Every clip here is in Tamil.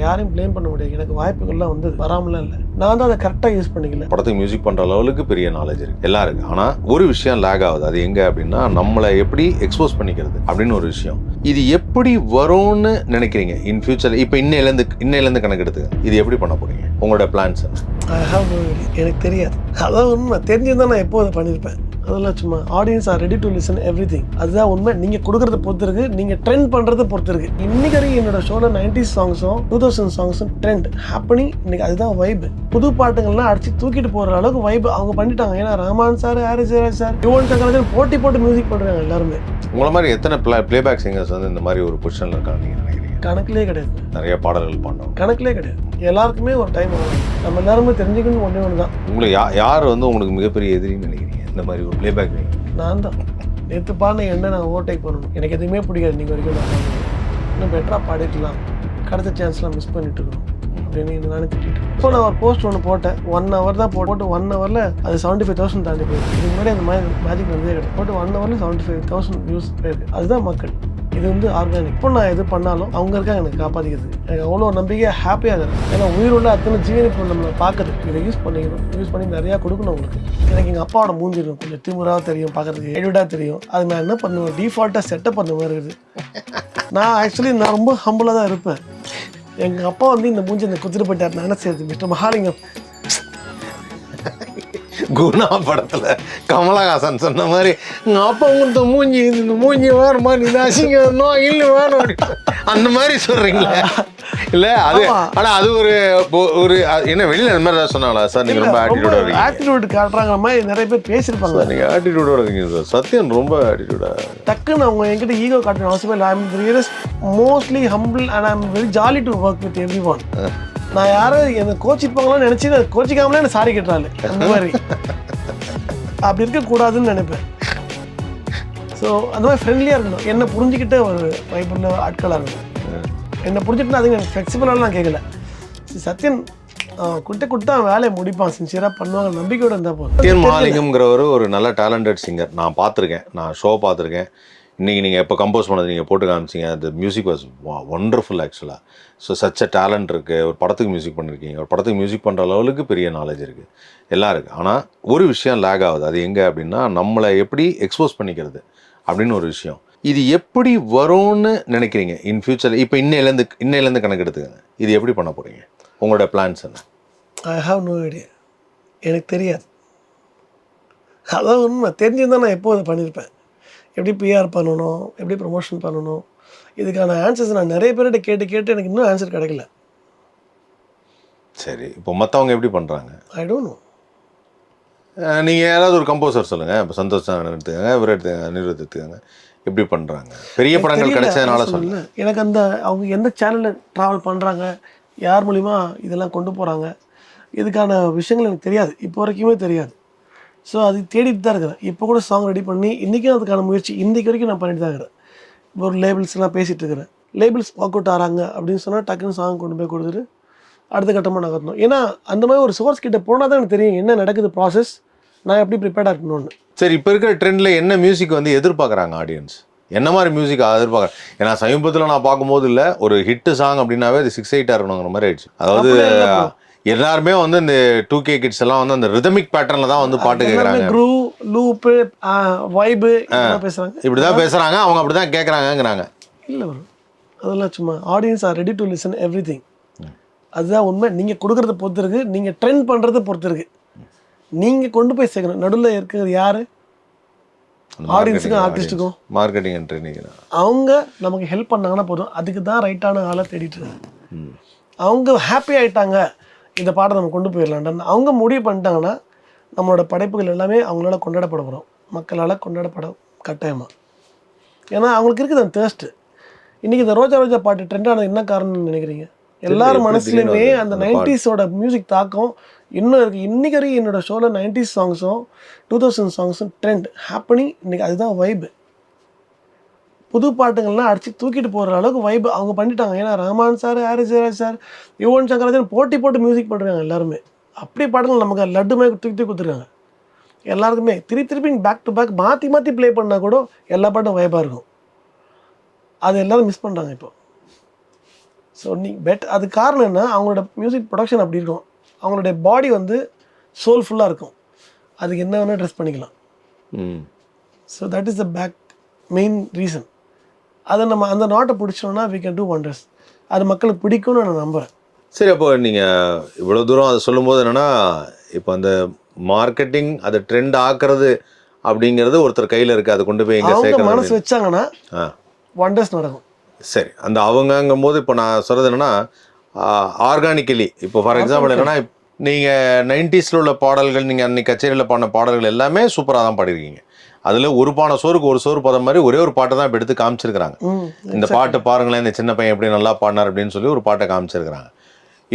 நான் யாரையும் ப்ளேம் பண்ண முடியாது. எனக்கு வாய்ப்புகள்லாம் வந்து வராமலாம் இல்லை. நான் தான் அதை கரெக்டாக யூஸ் பண்ணிக்கல. படத்துக்கு மியூசிக் பண்ற லெவலுக்கு பெரிய நாலேஜ் இருக்கு. எல்லாருக்கும் ஆனா ஒரு விஷயம் லேக் ஆகுது. அது எங்க அப்படின்னா நம்மளை எப்படி எக்ஸ்போஸ் பண்ணிக்கிறது அப்படின்னு ஒரு விஷயம். இது எப்படி வரும்னு நினைக்கிறீங்க? இன் ஃபியூச்சர் இப்போ இன்னையிலேருந்து இன்னையிலேருந்து கணக்கு எடுத்துக்க இது எப்படி பண்ண போறீங்க? உங்களோட பிளான்ஸ் எனக்கு தெரியாது. அதான் உண்மை தெரிஞ்சிருந்தா நான் எப்போ அதை பண்ணியிருப்பேன் அதெல்லாம் சும்மா audience are ready to listen everything அதுதான் உண்மை. நீங்கள் கொடுக்குறத பொறுத்து இருக்கு. நீங்கள் ட்ரெண்ட் பண்ணுறத பொறுத்து இருக்கு. இன்னைக்கு வரைக்கும் என்னோட ஷோவில் நைன்டிஸ் சாங்ஸும் டூ தௌசண்ட் சாங்ஸும் ட்ரெண்ட் ஹாப்பனிங் இன்னைக்கு அதுதான் வைப் புது பாட்டுங்கள்லாம் அடிச்சு தூக்கிட்டு போகிற அளவுக்கு வைப் அவங்க பண்ணிட்டாங்க. ஏன்னா ராமான் சார் ஹாரிஸ் ஜெயராஜ் சார் யுவன் சங்கராஜன் போட்டி போட்டு மியூசிக் பண்ணுறாங்க எல்லாருமே. உங்களை மாதிரி எத்தனை ப்ளே பிளேபேக் சிங்கர்ஸ் வந்து இந்த மாதிரி ஒரு பொசிஷனில் இருக்காங்க கணக்குலேயே கிடையாது. நிறைய பாடல்கள் பாடுறோம். கணக்குலேயே கிடையாது. எல்லாருக்குமே ஒரு டைம் ஆகும். நம்ம எல்லாருமே தெரிஞ்சுக்கணும் ஒன்றே ஒன்று தான். உங்களுக்கு யா யார் வந்து உங்களுக்கு மிகப்பெரிய எதிரின்னு நினைக்கிறீங்க? இந்த மாதிரி ஒரு பிளேபேக் நான் தான். நேற்று பாடின என்ன நான் ஓவர்டேக் பண்ணணும். எனக்கு எதுவுமே பிடிக்காது. நீங்கள் வரைக்கும் நான். இன்னும் பெட்டராக பாடிக்கலாம் கிடைச்ச சான்ஸ்லாம் மிஸ் பண்ணிட்டு இருக்கணும். அப்படின்னு நானே திட்டிட்டு இப்போ நான் ஒரு போஸ்ட் ஒன்று போட்டேன். ஒன் ஹவர் தான் போட்டு ஒன் ஹவரில் அது செவன்ட்டி ஃபைவ் தௌசண்ட் தாண்டி போயிருக்கு இதுக்கு முன்னாடி அந்த மாதிரி மேஜிக் வந்ததே கிடையாது. போட்டு ஒன் ஹவரில் செவன்ட்டி ஃபைவ் தௌசண்ட் வியூஸ் போயிருக்கு அதுதான் மக்கள். இது வந்து ஆர்கானிக் இப்போ நான் எது பண்ணாலும் அவங்க இருக்காங்க எனக்கு காப்பாற்றிக்கிறது எனக்கு அவ்வளோ நம்பிக்கையாக ஹாப்பியாக இருக்கேன் ஏன்னா உயிருள்ள அத்தனை ஜீவனி இப்போ நம்மளை பார்க்குது. இதை யூஸ் பண்ணிக்கணும். யூஸ் பண்ணி நிறையா கொடுக்கணும் உங்களுக்கு எனக்கு எங்கள் அப்பாவோட மூஞ்சி இருக்கும். கொஞ்சம் திமுறாக தெரியும் பார்க்கறதுக்கு. எடிடாக தெரியும். அது நான் என்ன பண்ணுவேன்? டிஃபால்ட்டாக செட்டப் பண்ண மாதிரி இருக்குது. நான் ஆக்சுவலி நான் ரொம்ப ஹம்பிளாக தான் இருப்பேன். எங்கள் அப்பா வந்து இந்த மூஞ்சி இந்த குத்துட்டு போயிட்டார். நான் என்ன செய்யறது மிஸ்டர் மகாலிங்கம். குணா படத்துல கமலஹாசன் சொன்ன மாதிரி எங்க அப்பா உங்க மூஞ்சி இந்த மூஞ்சி வேறுமா நீ அசிங்கம் இல்லை வேணும். அந்த மாதிரி சொல்றீங்களே. இல்ல அது ஆமா. ஆனா அது ஒரு ஒரு என்ன வெளியில அந்த மாதிரி சொன்னாங்களா சார்? நீங்க ரொம்ப ஆட்டிடியூடா இருக்கீங்க. ஆட்டிடியூட் காட்டுறாங்க மாதிரி நிறைய பேர் பேசியிருப்பாங்க. சார் நீங்க ஆட்டிடியூடா இருக்கீங்க சார். சத்யன் ரொம்ப ஆட்டிடியூடா டக்குன்னு அவங்க என்கிட்ட ஈகோ காட்டணும் அவசியமே இல்லை. I'm really mostly humble and I'm very jolly to work with everyone நான் யாரும் என்னை கோச்சிப்பாங்களான்னு நினச்சி நான் கோச்சிக்காமலே என்ன சாரி கேட்டாள் அந்த மாதிரி. அப்படி இருக்கக்கூடாதுன்னு நினைப்பேன். ஸோ அந்த மாதிரி ஃப்ரெண்ட்லியாக இருக்கணும். என்னை புரிஞ்சுக்கிட்ட ஒரு வைப்புள்ள ஆட்களாக இருக்கணும். என்னை புரிஞ்சுக்கிட்டு அதுக்கு எனக்கு நான் கேட்கல சத்யன் குட்டை குட்டா வேலையை முடிப்பான். சின்சியராக பண்ணுவாங்க. நம்பிக்கையோட இருந்தால் போதும். சத்யன் மகாலிங்கம்ங்கிறவர் ஒரு நல்ல டேலண்டட் சிங்கர் நான் பார்த்துருக்கேன். நான் ஷோ பார்த்துருக்கேன். இன்றைக்கி நீங்கள் எப்போ கம்போஸ் பண்ணது நீங்கள் போட்டு காமிச்சிங்க. அந்த மியூசிக் வாஸ் ஒண்டர்ஃபுல் ஆக்சுவலாக ஸோ சச்ச டேலண்ட் இருக்குது ஒரு படத்துக்கு மியூசிக் பண்ணியிருக்கீங்க ஒரு படத்துக்கு மியூசிக் பண்ணுற லெவலுக்கு பெரிய நாலேஜ் இருக்குது எல்லாம் இருக்குது ஆனால் ஒரு விஷயம் லேக் ஆகுது. அது எங்கே அப்படின்னா நம்மளை எப்படி எக்ஸ்போஸ் பண்ணிக்கிறது அப்படின்னு ஒரு விஷயம். இது எப்படி வரும்னு நினைக்கிறீங்க? இன் ஃபியூச்சர் இப்போ இன்னையிலேருந்து இன்னையிலேருந்து கணக்கு எடுத்துக்கங்க. இது எப்படி பண்ண போகிறீங்க உங்களோட பிளான்ஸ் என்ன? ஐ ஹாவ் நோ ஐடியா எனக்கு தெரியாது. அதான் உண்மை. தெரிஞ்சிருந்தா நான் எப்போ அதை பண்ணியிருப்பேன். எப்படி பிஆர் பண்ணணும் எப்படி ப்ரொமோஷன் பண்ணணும் இதுக்கான ஆன்சர்ஸ் நான் நிறைய பேர்கிட்ட கேட்டு கேட்டு எனக்கு இன்னும் ஆன்சர் கிடைக்கல. சரி இப்போ மற்றவங்க எப்படி பண்ணுறாங்க ஐ டோன்ட் நோ அஹ் நீங்க யாராவது ஒரு கம்போசர் சொல்லுங்க. இப்போ சந்தோஷ் எடுத்துக்கோங்க இவர் எடுத்துக்கோங்க அனிருத் எடுத்துக்கோங்க. எப்படி பண்றாங்க? பெரிய படங்கள் கிடைச்சதுனால சொல்லல. எனக்கு அந்த அவங்க எந்த சேனலில் ட்ராவல் பண்ணுறாங்க யார் மூலிமா இதெல்லாம் கொண்டு போகிறாங்க இதுக்கான விஷயங்கள் எனக்கு தெரியாது. இப்போ வரைக்குமே தெரியாது. ஸோ அது தேடிட்டு தான் இருக்கிறேன். இப்போ கூட சாங் ரெடி பண்ணி இன்றைக்கும் அதுக்கான முயற்சி இன்றைக்கு வரைக்கும் நான் பண்ணிட்டு தான் இருக்கிறேன். இப்போ ஒரு லேபிள்ஸ்லாம் பேசிகிட்டு இருக்கிறேன். லேபிள்ஸ் ஒர்க் அவுட் ஆகிறாங்க அப்படின்னு சொன்னால் டக்குன்னு சாங் கொண்டு போய் கொடுத்துட்டு அடுத்த கட்டமாக நகர்த்தணும் ஏன்னா அந்த மாதிரி ஒரு சோர்ஸ் கிட்ட போனால் தான் எனக்கு தெரியும் என்ன நடக்குது ப்ராசஸ் நான் எப்படி ப்ரிப்பேர்டாக இருக்கணும்னு. சரி இப்போ இருக்கிற ட்ரெண்ட்ல என்ன மியூசிக் வந்து எதிர்பார்க்குறாங்க ஆடியன்ஸ் என்ன மாதிரி மியூசிக் எதிர்பார்க்குறேன் ஏன்னா சமீபத்தில் நான் பார்க்கும்போது இல்லை ஒரு ஹிட் சாங் அப்படின்னாவே அது சிக்ஸ் எயிட்டாக இருக்கணுங்கிற மாதிரி ஆயிடுச்சு. அதாவது. எல்லாருமே வந்து இந்த டூ கே கிட்ஸ் எல்லாம் வந்து அந்த ரிதமிக் பேட்டர்ன்ல தான் வந்து பாட்டு கேட்குறாங்க க்ரூ லூப்பு வைபு பேசுகிறாங்க இப்படிதான் பேசுறாங்க அவங்க அப்படிதான் கேட்குறாங்கங்கிறாங்க இல்லை ப்ரோ அதெல்லாம் சும்மா audience are ready to listen everything அதுதான் உண்மை. நீங்கள் கொடுக்குறத பொறுத்து இருக்கு நீங்கள் ட்ரெண்ட் பண்ணுறத பொறுத்து இருக்கு. நீங்கள் கொண்டு போய் சேர்க்கணும். நடுவில் இருக்கிறது யார்? ஆடியன்ஸுக்கும் ஆர்டிஸ்ட்டுக்கும் மார்க்கெட்டிங் அண்ட் ட்ரைனிங் அவங்க நமக்கு ஹெல்ப் பண்ணாங்கன்னா போதும். அதுக்கு தான் ரைட்டான ஆளை தேடிட்டு இருக்காங்க. அவங்க ஹாப்பி ஆயிட்டாங்க. இந்த பாட்டை நம்ம கொண்டு போயிடலான்டான்னு அவங்க முடிவு பண்ணிட்டாங்கன்னா நம்மளோட படைப்புகள் எல்லாமே அவங்களால கொண்டாடப்பட போகிறோம் மக்களால் கொண்டாடப்பட கட்டாயமாக ஏன்னா அவங்களுக்கு இருக்குது அந்த தேர்ஸ்ட்டு இன்றைக்கி இந்த ரோஜா ரோஜா பாட்டு ட்ரெண்ட் ஆனது என்ன காரணம்னு நினைக்கிறீங்க? எல்லார் மனசுலையுமே அந்த நைன்டிஸோட மியூசிக் தாக்கம் இன்னும் இருக்குது இன்றைக்கி வரைக்கும் என்னோட ஷோவில் நைன்டிஸ் சாங்ஸும் டூ தௌசண்ட் சாங்ஸும் ட்ரெண்ட் ஹாப்பனிங் இன்றைக்கி அதுதான் வைபு புது பாட்டுங்கள்லாம் அடிச்சு தூக்கிட்டு போகிற அளவுக்கு வைப் அவங்க பண்ணிட்டாங்க. ஏன்னா ரஹ்மான் சார் ஹாரிஸ் ஜெயராஜ் சார் யுவன் சங்கராஜன் போட்டி போட்டு மியூசிக் பண்ணுறாங்க எல்லாருமே. அப்படி பாடல்கள் நமக்கு லட்டு மாதிரி தூக்கி தூக்கி கொடுத்துருக்காங்க. எல்லாருக்குமே திருப்பி திருப்பி பேக் டு பேக் மாற்றி மாற்றி ப்ளே பண்ணால் கூட எல்லா பாட்டும் வைப்பாக இருக்கும். அது எல்லாரும் மிஸ் பண்ணுறாங்க இப்போ. ஸோ நீ பெட் அது காரணம் என்ன? அவங்களோட மியூசிக் ப்ரொடக்ஷன் அப்படி இருக்கும். அவங்களுடைய பாடி வந்து சோல்ஃபுல்லாக இருக்கும். அதுக்கு என்ன வேணால் ட்ரெஸ் பண்ணிக்கலாம். So that is the back main reason அதை நம்ம அந்த நாட்டை பிடிச்சோம்னா we can do wonders. அது மக்களுக்கு பிடிக்கும்னு நான் நம்புகிறேன் சரி அப்போ நீங்கள் இவ்வளோ தூரம் அதை சொல்லும்போது என்னென்னா இப்போ அந்த மார்க்கெட்டிங் அதை ட்ரெண்ட் ஆக்குறது அப்படிங்கிறது ஒருத்தர் கையில் இருக்குது அதை கொண்டு போய் சேர்க்கறது மனசு வச்சாங்கன்னா ஆ. வண்டர்ஸ் நடக்கும். சரி அந்த அவங்கங்கும் போது இப்போ நான் சொல்கிறது என்னென்னா ஆர்கானிக்கலி இப்போ ஃபார் எக்ஸாம்பிள் என்னென்னா நீங்கள் நைன்டிஸில் உள்ள பாடல்கள் நீங்கள் அன்னைக்கு கச்சேரியில் பாடின பாடல்கள் எல்லாமே சூப்பராக தான் பாடிருக்கீங்க அதில் ஒரு பானை சோறுக்கு ஒரு சோறு பதம் மாதிரி ஒரே ஒரு பாட்டை தான் இப்போ எடுத்து காமிச்சிருக்கிறாங்க. இந்த பாட்டு பாருங்களேன் இந்த சின்ன பையன் எப்படி நல்லா பாடினார் அப்படின்னு சொல்லி ஒரு பாட்டை காமிச்சிருக்கிறாங்க.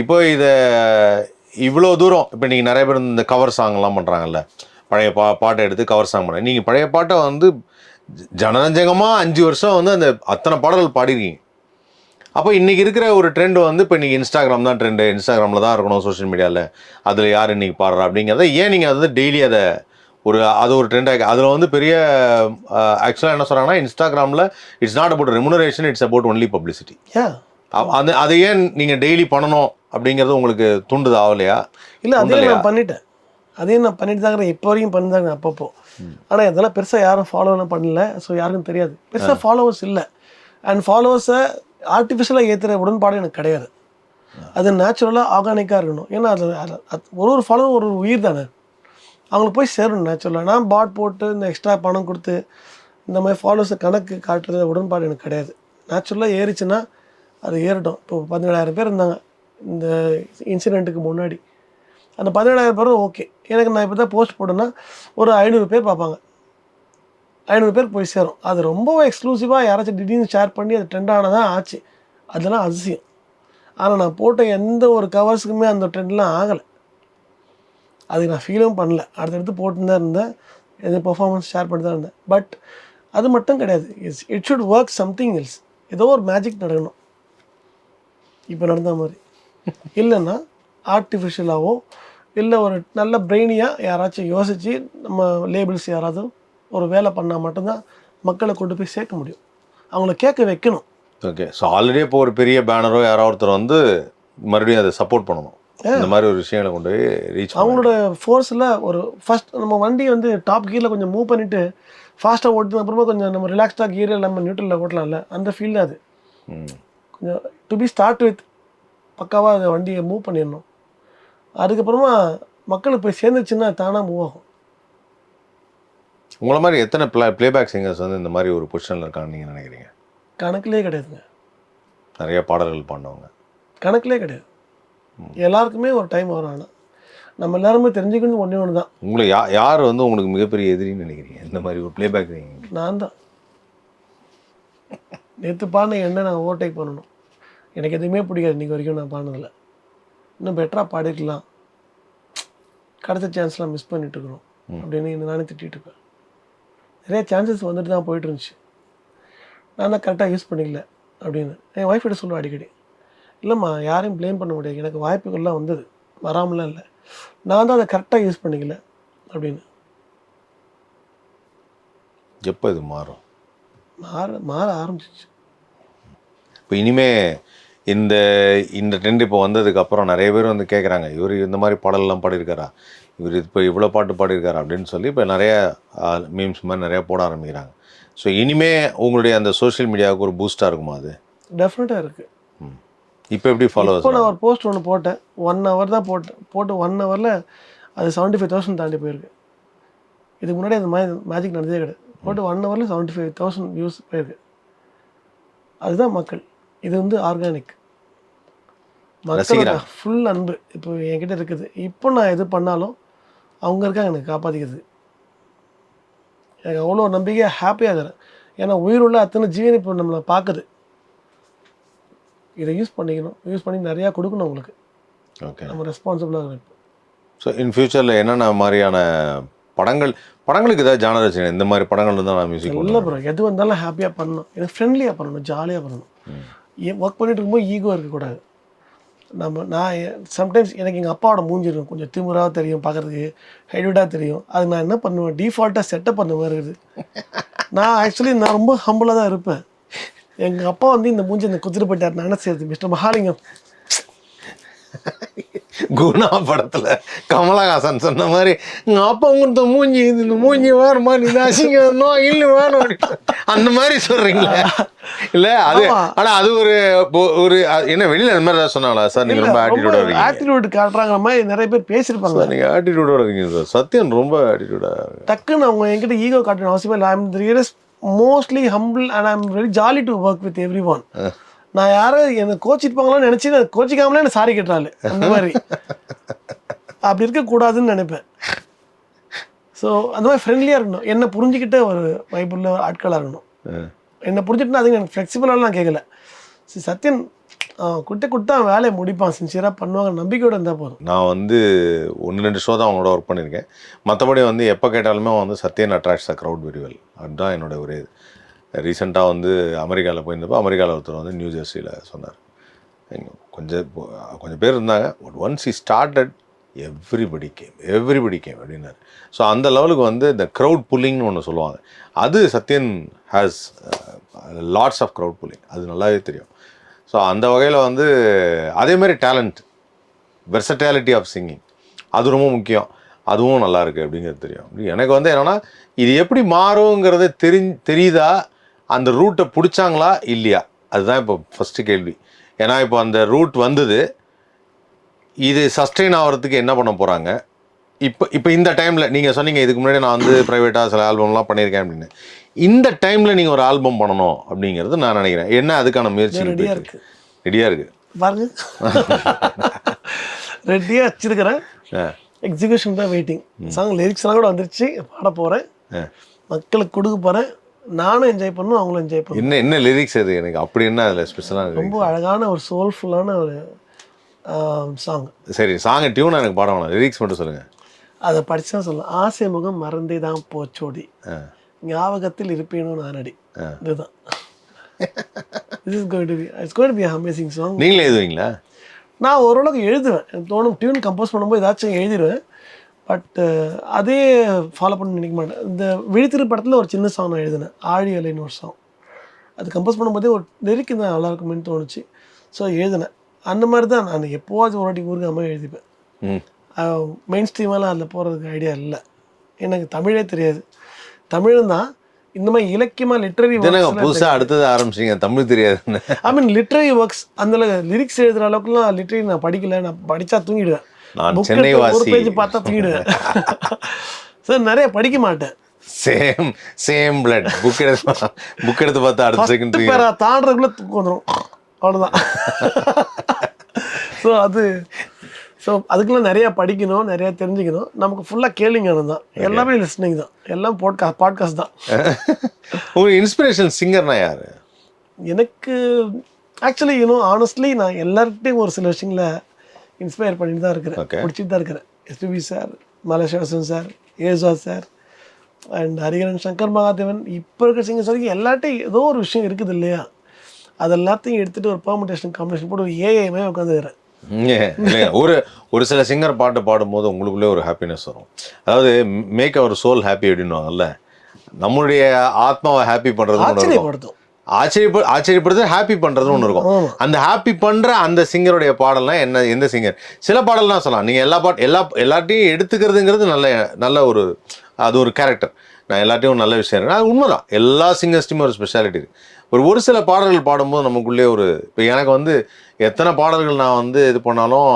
இப்போ இதை இவ்வளோ தூரம் இப்போ நீங்கள் நிறைய பேர் இந்த கவர் சாங்லாம் பண்ணுறாங்கல்ல பழைய பா பாட்டை எடுத்து கவர் சாங் பண்ணுறாங்க நீங்கள் பழைய பாட்டை வந்து ஜனரஞ்சகமாக அஞ்சு வருஷம் வந்து அந்த அத்தனை பாடல்கள் பாடிருக்கீங்க. அப்போ இன்றைக்கி இருக்கிற ஒரு ட்ரெண்ட் வந்து இப்போ இன்றைக்கி இன்ஸ்டாகிராம் தான் ட்ரெண்டு இன்ஸ்டாகிராமில் தான் இருக்கணும் சோஷியல் மீடியாவில் அதில் யார் இன்றைக்கி பாடுறா அப்படிங்கிறத ஏன் நீங்கள் வந்து டெய்லி அதை ஒரு அது ஒரு ட்ரெண்ட் ஆகி அதில் வந்து பெரிய ஆக்சுவலாக என்ன சொல்கிறாங்கன்னா இன்ஸ்டாகிராமில் it's not about remuneration it's about only publicity yeah அது அதை ஏன் நீங்கள் டெய்லி பண்ணணும் அப்படிங்கிறது உங்களுக்கு தூண்டுது ஆகலையா இல்லை உண்டலையா? நான் பண்ணிட்டேன். அதையும் நான் பண்ணிட்டு தான் இப்போ வரைக்கும் பண்ணி தான் அப்பப்போ ஆனால் இதெல்லாம் பெருசாக யாரும் ஃபாலோலாம் பண்ணல. ஸோ யாருக்கும் தெரியாது. பெருசாக ஃபாலோவர்ஸ் இல்லை. அண்ட் ஃபாலோவர்ஸை ஆர்டிஃபிஷியலாக ஏற்றுற உடன்பாடு எனக்கு கிடையாது. அது நேச்சுரலாக ஆர்கானிக்காக இருக்கணும். ஏன்னா அது அது- அது- ஒரு ஒரு ஃபாலோவர் ஒரு உயிர் தானே அவங்களுக்கு போய் சேரணும் நேச்சுரலாக நான் பாட் போட்டு இந்த எக்ஸ்ட்ரா பணம் கொடுத்து இந்த மாதிரி ஃபாலோவர்ஸை கணக்கு காட்டுறது உடன்பாடு எனக்கு கிடையாது. நேச்சுரலாக ஏறிச்சுன்னா அது ஏறட்டும். இப்போ பதினேழாயிரம் பேர் இருந்தாங்க இந்த இன்சிடெண்ட்டுக்கு முன்னாடி. அந்த பதினேழாயிரம் பேரும் ஓகே எனக்கு நான் இப்போ தான் போஸ்ட் போட்டேன்னா ஒரு ஐநூறு பேர் பார்ப்பாங்க. ஐநூறு பேர் போய் சேரும். அது ரொம்ப எக்ஸ்க்ளூசிவாக யாராச்சும் திடீர்னு ஷேர் பண்ணி அது ட்ரெண்ட் ஆனதான் ஆச்சு. அதெல்லாம் அதிசயம். ஆனால் நான் போட்ட எந்த ஒரு கவர்ஸுக்குமே அந்த ட்ரெண்ட்லாம் ஆகலை. அதுக்கு நான் ஃபீலும் பண்ணல. அடுத்தடுத்து போட்டுன்னு தான் இருந்தேன். எது பெர்ஃபார்மன்ஸ் ஷேர் பண்ணி தான் இருந்தேன். பட் அது மட்டும் கிடையாது. It's it should work something else ஏதோ ஒரு மேஜிக் நடக்கணும். இப்போ நடந்த மாதிரி. இல்லைன்னா ஆர்டிஃபிஷியலாகவோ இல்லை ஒரு நல்ல பிரெயினியாக யாராச்சும் யோசித்து நம்ம லேபிள்ஸ் யாராவது ஒரு வேலை பண்ணால் மட்டும்தான் மக்களை கொண்டு போய் சேர்க்க முடியும். அவங்கள கேட்க வைக்கணும். ஓகே ஸோ ஆல்ரெடி இப்போ ஒரு பெரிய பேனரோ யாரோ ஒருத்தர் வந்து மறுபடியும் அதை சப்போர்ட் பண்ணணும். இந்த மாதிரி ஒரு விஷயங்களை கொண்டு போய் ரீச் அவங்களோட ஃபோர்ஸில் ஒரு ஃபர்ஸ்ட் நம்ம வண்டி வந்து டாப் கீரில் கொஞ்சம் மூவ் பண்ணிவிட்டு ஃபாஸ்ட்டாக ஓட்டுனது அப்புறமா கொஞ்சம் நம்ம ரிலாக்ஸ்டாக கீரில் நம்ம நியூட்ரலில் ஓட்டலாம்ல அந்த ஃபீல் அது. கொஞ்சம் டு பி ஸ்டார்ட் வித் பக்காவாக அந்த வண்டியை மூவ் பண்ணிடணும். அதுக்கப்புறமா மக்களுக்கு போய் சேர்ந்துச்சுன்னா தானாக மூவ் ஆகும். உங்களை மாதிரி எத்தனை ப்ளே ப்ளேபேக் சிங்கர்ஸ் வந்து இந்த மாதிரி ஒரு பொசிஷனில் இருக்காங்கன்னு நீங்கள் நினைக்கிறீங்க? கணக்கிலே கிடையாதுங்க. நிறைய பாடல்கள் பாடினவங்க. கணக்கிலே கிடையாது. எல்லாருக்குமே ஒரு டைம் வரும் ஆனால் நம்ம எல்லாருமே தெரிஞ்சுக்கணும் ஒன்றே ஒன்று தான் உங்களுக்கு யா யார் வந்து உங்களுக்கு மிகப்பெரிய எதிரின்னு நினைக்கிறீங்க? இந்த மாதிரி ஒரு ப்ளேபேக் சிங்கிங் நான் தான் நேற்று பாடின என்ன நான் ஓவர்டேக் பண்ணணும். எனக்கு எதுவுமே பிடிக்காது இன்றைக்கி வரைக்கும் நான் பாடினதில்ல இன்னும் பெட்டராக பாடிருக்கலாம். கிடைச்ச சான்ஸ்லாம் மிஸ் பண்ணிட்டு இருக்கிறோம் அப்படின்னு என்ன நானே திட்டிட்டு இருப்பேன் நிறைய சான்சஸ் வந்துட்டு தான் போயிட்டு இருந்துச்சு. நான் தான் கரெக்டாக யூஸ் பண்ணிக்கல அப்படின்னு. என் ஒய்ஃப் கிட்ட சொல்லுவேன் அடிக்கடி. இல்லைம்மா யாரையும் ப்ளேம் பண்ண முடியாது. எனக்கு வாய்ப்புகள்லாம் வந்தது. வராமலாம் இல்லை. நான் தான் அதை கரெக்டாக யூஸ் பண்ணிக்கல அப்படின்னு. எப்போ இது மாறும்? மாற மாற ஆரம்பிச்சிச்சு. இப்போ இனிமே இந்த இந்த ட்ரெண்ட் இப்போ வந்ததுக்கு அப்புறம் நிறைய பேர் வந்து கேட்குறாங்க இவர் இந்த மாதிரி பாடல்லாம் பாடியிருக்காரா? இவர் இப்போ இவ்வளோ பாட்டு பாடியிருக்காரா? அப்படின்னு சொல்லி இப்போ நிறைய மீம்ஸ் மாதிரி நிறைய போட ஆரம்பிக்கிறாங்க. ஸோ இனிமே உங்களுடைய அந்த சோஷியல் மீடியாவுக்கு ஒரு பூஸ்டாக இருக்குமா அது? டெஃபினட்டாக இருக்குது இப்போ எப்படி இப்போ நான் ஒரு போஸ்ட் ஒன்று போட்டேன். ஒன் ஹவர் தான் போட்டேன். போட்டு ஒன் ஹவரில் அது செவன்ட்டி ஃபைவ் தௌசண்ட் தாண்டி போயிருக்கு. இதுக்கு முன்னாடி அந்த மாதிரி மேஜிக் நடந்ததே கிடையாது. போட்டு ஒன் ஹவரில் செவன்ட்டி ஃபைவ் தௌசண்ட் வியூஸ் போயிருக்கு. அதுதான் மக்கள். இது வந்து ஆர்கானிக் மக்களோட. ஃபுல் அன்பு இப்போ என்கிட்ட இருக்குது. இப்போ நான் எது பண்ணாலும் அவங்க இருக்காங்க எனக்கு காப்பாற்றிக்கிறது எனக்கு அவ்வளோ நம்பிக்கையாக ஹாப்பியாக இருக்கிறேன். ஏன்னா உயிருள்ள அத்தனை ஜீவன் இப்போ நம்மளை பார்க்குது. இதை யூஸ் பண்ணிக்கணும். யூஸ் பண்ணி நிறையா கொடுக்கணும் உங்களுக்கு. ஓகே நம்ம ரெஸ்பான்சிபிளாக இருக்கணும். ஸோ இன் ஃபியூச்சரில் என்னென்ன மாதிரியான படங்கள் படங்களுக்கு ஏதாவது ஜானர் வச்சுக்கணும் இந்த மாதிரி படங்கள் இருந்தால் நான் மியூசிக் இல்லை ப்ரோ எது வந்தாலும் ஹாப்பியாக பண்ணணும். எனக்கு ஃப்ரெண்ட்லியாக பண்ணணும். ஜாலியாக பண்ணணும். ஒர்க் பண்ணிட்டு இருக்கும்போது ஈகோ இருக்கக்கூடாது. நம்ம நான் சம்டைம்ஸ் எனக்கு எங்கள் அப்பாவோட மூஞ்சி இருக்கும். கொஞ்சம் திமிராக தெரியும் பார்க்குறதுக்கு ஹைடுடாக தெரியும். அது நான் என்ன பண்ணுவேன்? டிஃபால்ட்டாக செட்டப் பண்ண மாதிரி இருக்குது. நான் ஆக்சுவலி நான் ரொம்ப ஹம்பிளாக தான் இருப்பேன். எங்கள் அப்பா வந்து இந்த மூஞ்சி இந்த குதிரை போயிட்டார் நான் என்ன செய்யறது மிஸ்டர் மகாலிங்கம்? குணா படத்துல கமலஹாசன் சொன்ன மாதிரி எங்க அப்பா உங்க மூஞ்சி இது இந்த மூஞ்சி வேறுமா நீ அசிங்கம் இல்லை வேணும். அந்த மாதிரி சொல்றீங்களா. இல்ல அது ஆமா. ஆனா அது ஒரு ஒரு என்ன வெளியில அந்த மாதிரி ஏதாவது சொன்னாங்களா? சார் நீங்க ரொம்ப ஆட்டிடியூடா இருக்கீங்க. ஆட்டிடியூட் காட்டுறாங்க மாதிரி நிறைய பேர் பேசியிருப்பாங்க. சார் நீங்க ஆட்டிடியூடா இருக்கீங்க சார். சத்யன் ரொம்ப ஆட்டிடியூடா டக்குன்னு அவங்க என்கிட்ட ஈகோ காட்டணும் அவசியமே இல்லை. I'm really mostly humble and I'm very jolly to work with everyone நான் யாரும் என்னை கோச்சிருப்பாங்களான்னு நினச்சி நான் கோச்சிக்காமலே என்ன சாரி கேட்டாள் அந்த மாதிரி. அப்படி இருக்கக்கூடாதுன்னு நினைப்பேன். ஸோ அந்த மாதிரி ஃப்ரெண்ட்லியாக இருக்கணும். என்னை புரிஞ்சுக்கிட்ட ஒரு வைப்புள்ள ஆட்களாக இருக்கணும். என்னை புரிஞ்சுட்டுனா அதுக்கு எனக்கு ஃப்ளெக்சிபிளாலாம் நான் கேட்கல சரி சத்யன் குட்டை கொடுத்தா வேலையை முடிப்பான். சின்சியராக பண்ணுவாங்க. நம்பிக்கையோடு இருந்தால் போதும். நான் வந்து ஒன்று ரெண்டு ஷோ தான் அவங்களோட ஒர்க் பண்ணியிருக்கேன். மற்றபடி வந்து எப்போ கேட்டாலுமே அவன் வந்து Sathyan attracts the crowd very well அதுதான் என்னோட ஒரு இது. ரீசெண்டாக வந்து அமெரிக்காவில் போயிருந்தப்போ அமெரிக்காவில் ஒருத்தர் வந்து நியூ ஜெர்சியில் சொன்னார். கொஞ்சம் கொஞ்சம் பேர் இருந்தாங்க. But once he started everybody came everybody came அப்படின்னாரு. ஸோ அந்த லெவலுக்கு வந்து இந்த க்ரௌட் புல்லிங்னு ஒன்று சொல்லுவாங்க. அது Sathyan has lots of crowd pulling அது நல்லாவே தெரியும். ஸோ அந்த வகையில் வந்து அதே மாதிரி டேலண்ட் வெர்சட்டாலிட்டி ஆஃப் சிங்கிங் அது ரொம்ப முக்கியம். அதுவும் நல்லாயிருக்கு அப்படிங்கிறது தெரியும். எனக்கு வந்து என்னன்னா இது எப்படி மாறுங்கிறத தெரி தெரியுதா? அந்த ரூட்டை பிடிச்சாங்களா? இல்லையா? அதுதான் இப்போ ஃபஸ்ட்டு கேள்வி. ஏன்னா இப்போ அந்த ரூட் வந்தது இது சஸ்டெயின் ஆகிறதுக்கு என்ன பண்ண போகிறாங்க இப்போ இப்போ இந்த டைமில் நீங்கள் சொன்னீங்க இதுக்கு முன்னாடி நான் வந்து ப்ரைவேட்டாக சில ஆல்பம்லாம் பண்ணியிருக்கேன் அப்படின்னு. இந்த டைமில் நீங்கள் ஒரு ஆல்பம் பண்ணணும் அப்படிங்கிறது நான் நினைக்கிறேன். என்ன அதுக்கான முயற்சி ரெடியாக இருக்கு. ரெடியாக இருக்குது பாருங்க. ரெடியாக வச்சிருக்கிறேன். ஆ. எக்ஸிகியூஷன் தான் வெயிட்டிங் சாங் லிரிக்ஸ்லாம் கூட வந்துருச்சு. பாட போகிறேன். மக்களுக்கு கொடுக்க போகிறேன் நானும் என்ஜாய் பண்ணும் அவங்களும் என்ஜாய் பண்ணும் என்ன என்ன லிரிக்ஸ் அது? எனக்கு அப்படி என்ன அதில் ஸ்பெஷலாக ரொம்ப அழகான ஒரு சோல்ஃபுல்லான ஒரு சாங் சரி சாங் டியூன் எனக்கு பாட வேணாம். லிரிக்ஸ் மட்டும் சொல்லுங்கள் அதை படிச்சா சொல்லலாம். ஆசை முகம் மறந்தே தான் போச்சோடி ஞாபகத்தில் இருப்பேனோ நானடி. இதுதான். To be it's going to be an amazing song. நீங்களே எழுதுவீங்களா? நான் ஓரளவுக்கு எழுதுவேன். எனக்கு தோணும் டியூன் கம்போஸ் பண்ணும்போது ஏதாச்சும் எழுதிடுவேன் பட் அதே ஃபாலோ பண்ண நினைக்க மாட்டேன். இந்த விழித்திரு படத்தில் ஒரு சின்ன சாங் நான் எழுதினேன். ஆழி அலைன்னு ஒரு சாங் அது கம்போஸ் பண்ணும்போதே ஒரு லிரிக் தான் நல்லா இருக்குமேன்னு தோணுச்சு. ஸோ எழுதினேன். அந்த மாதிரி தான் நான் எப்போவாச்சும் ஒரு வாட்டி ஊருக்கு அம்மா எழுதிப்பேன். ம். மெயின் ஸ்ட்ரீமெல்லாம் அதில் போகிறதுக்கு ஐடியா இல்லை. எனக்கு தமிழே தெரியாது. தமிழும் தான். இந்த மாதிரி இலக்கியமாக லிட்ரரி புதுசாக அடுத்தது ஆரம்பிச்சிங்க? தமிழ் தெரியாதுன்னு ஐ மீன் லிட்ரரி ஒர்க்ஸ் அந்த லிரிக்ஸ் எழுதுற அளவுக்குலாம் லிட்ரரி நான் படிக்கல. நான் படித்தா தூங்கிடுவேன். நான் சென்னை வாசி. பேஜ் பார்த்தா தூங்கிடுவேன். சார் நிறைய படிக்க மாட்டேன். சேம் சேம் பிளட் புக் எடுத்து புக் எடுத்து பார்த்தா அடுத்த செகண்ட் தாண்டதுக்குள்ள தூக்கம் வந்துடும் அவ்வளோதான் ஸோ அது ஸோ அதுக்கெல்லாம் நிறைய படிக்கணும் நிறைய தெரிஞ்சுக்கணும். நமக்கு ஃபுல்லாக கேளுங்க தான் எல்லாமே லிஸ்னிங் தான். எல்லாம் போட்கா பாட்காஸ்ட் தான். உங்களுக்கு இன்ஸ்பிரேஷன் சிங்கர்னா யாரு? எனக்கு ஆக்சுவலி யூனோ ஆனஸ்ட்லி நான் எல்லார்கிட்டையும் ஒரு சில விஷயங்களை இன்ஸ்பயர் பண்ணிட்டு தான் இருக்கிறேன். பிடிச்சிட்டு தான் இருக்கிறேன். எஸ்பிபி சார் மலேசியாசன் சார் ஏசா சார் அண்ட் ஹரிகரன் சங்கர் மகாதேவன். இப்போ இருக்கிற சிங்கர்ஸ் வரைக்கும் எல்லார்ட்டையும் ஏதோ ஒரு விஷயம் இருக்குது இல்லையா? அது எல்லாத்தையும் எடுத்துகிட்டு ஒரு பெர்முடேஷன் காம்பினேஷன் போட்டு ஒரு ஏஐமே உட்காந்துக்கிறேன் இல்லைங்க. ஒரு ஒரு சில சிங்கர் பாட்டு பாடும்போது உங்களுக்குள்ளே ஒரு ஹாப்பினஸ் வரும். அதாவது மேக் அவர் சோல் ஹாப்பி அப்படின்னுவாங்கல்ல. நம்மளுடைய ஆத்மாவை ஹாப்பி பண்ணுறது ஆச்சரியப்படுத்தும். ஆச்சரியப்ப ஆச்சரியப்படுறது ஹாப்பி பண்ணுறது ஒன்று இருக்கும். அந்த ஹாப்பி பண்ணுற அந்த சிங்கருடைய பாடல்லாம் என்ன எந்த சிங்கர் சில பாடல்லாம் சொல்லலாம். நீங்கள் எல்லா பாட் எல்லா எல்லாத்தையும் எடுத்துக்கிறதுங்கிறது நல்ல நல்ல ஒரு அது ஒரு கேரக்டர் நான் எல்லாத்தையும் நல்ல விஷயம் அது உண்மைதான். எல்லா சிங்கர்ஸ்டையுமே ஒரு ஸ்பெஷாலிட்டி இருக்கு. ஒரு ஒரு சில பாடல்கள் பாடும்போது நமக்குள்ளே ஒரு இப்போ எனக்கு வந்து எத்தனை பாடல்கள் நான் வந்து இது பண்ணாலும்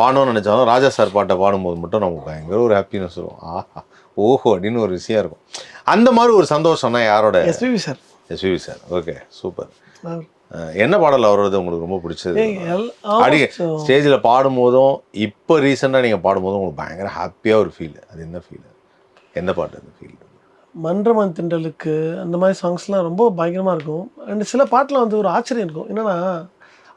பாடணும்னு நினச்சாலும் ராஜா சார் பாட்டை பாடும்போது மட்டும் நமக்கு பயங்கர ஒரு ஹாப்பினஸ் வரும். ஆஹா ஓஹோ அப்படின்னு ஒரு விஷயம் இருக்கும். அந்த மாதிரி ஒரு சந்தோஷம்னா யாரோட? SPB sir. SPB sir. Okay super. என்ன பாடல் அவரோடது உங்களுக்கு ரொம்ப பிடிச்சது? அடி ஸ்டேஜில் பாடும்போதும் இப்போ ரீசெண்டாக நீங்கள் பாடும்போதும் உங்களுக்கு பயங்கர ஹாப்பியாக ஒரு ஃபீல் அது என்ன ஃபீல் எந்த பாட்டு அந்த ஃபீல் மன்றமன் திண்டலுக்கு அந்த மாதிரி சாங்ஸ்லாம் ரொம்ப பயங்கரமாக இருக்கும். அண்ட் சில பாட்டில் வந்து ஒரு ஆச்சரியம் இருக்கும். என்னன்னா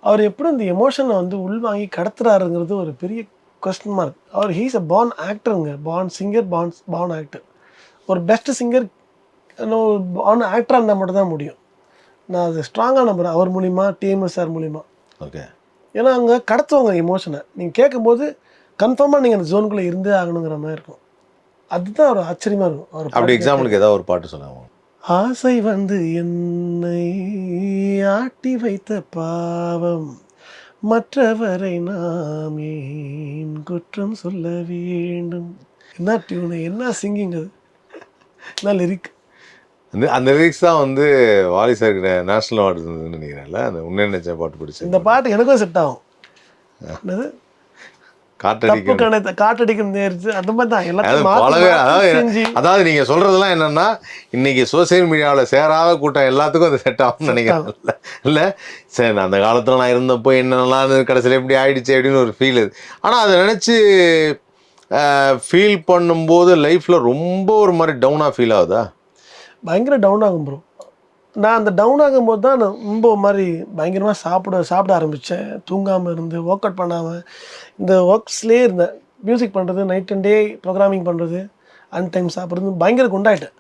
அவர் எப்படி இந்த எமோஷனை வந்து உள்வாங்கி கடத்துறாருங்கிறது ஒரு பெரிய கொஸ்டின் மார்க் அவர் he's a born ஆக்டருங்க born singer born born actor ஒரு பெஸ்ட் சிங்கர் பார்ன் ஆக்டராக இருந்தால் மட்டும் தான் முடியும். நான் அது ஸ்ட்ராங்காக நம்புறேன். அவர் மூலிமா டிஎம்எஸ் சார் மூலிமா ஓகே ஏன்னா அங்கே கடத்துவாங்க எமோஷனை நீங்கள் கேட்கும்போது கன்ஃபார்மாக நீங்கள் அந்த ஜோனுக்குள்ளே இருந்தே ஆகணுங்கிற மாதிரி இருக்கும். அதுதான் ஒரு ஆச்சரியமாக இருக்கும். அவர் அப்படி எக்ஸாம்பிளுக்கு ஏதாவது ஒரு பாட்டு சொன்னாங்க ஆசை வந்து என்னை ஆட்டி வைத்த பாவம் மற்றவரை நாம் ஏன் குற்றம் சொல்ல வேண்டும்? என்ன டியூனு என்ன சிங்கிங் அது? என்ன லிரிக் அந்த அந்த லிரிக்ஸ் தான் வந்து வாலி சாருக்கு நேஷனல் அவார்டு நினைக்கிறேன்ல அந்த உன்ன நினைச்ச பாட்டு பிடிச்சி இந்த பாட்டு. எனக்கும் செட் ஆகும். என்னது? அந்த மாதிரி தான். அதாவது எல்லாத்தையும் நீங்க சொல்றதெல்லாம் என்னன்னா இன்னைக்கு சோசியல் மீடியாவில் சேராத கூட்டம் எல்லாத்துக்கும் அது செட் ஆகும்னு நினைக்கிறேன். இல்ல சரி அந்த காலத்துல நான் இருந்தப்போ இருந்தது, கடைசியில் எப்படி ஆயிடுச்சு அப்படின்னு ஒரு ஃபீல் இது. ஆனா அதை நினைச்சு ஃபீல் பண்ணும்போது லைஃப்ல ரொம்ப ஒரு மாதிரி டவுனா ஃபீல் ஆகுதா? பயங்கர டவுன் ஆகும் ப்ரோ நான் அந்த டவுன் ஆகும்போது தான் நான் ரொம்ப மாதிரி பயங்கரமாக சாப்பிட சாப்பிட ஆரம்பித்தேன் தூங்காமல் இருந்து ஒர்க் அவுட் பண்ணாமல் இந்த ஒர்க்ஸ்லேயே இருந்தேன். மியூசிக் பண்ணுறது நைட் அண்ட் டே ப்ரோக்ராமிங் பண்ணுறது அன் டைம் சாப்பிட்றது பயங்கர குண்டாயிட்டேன்.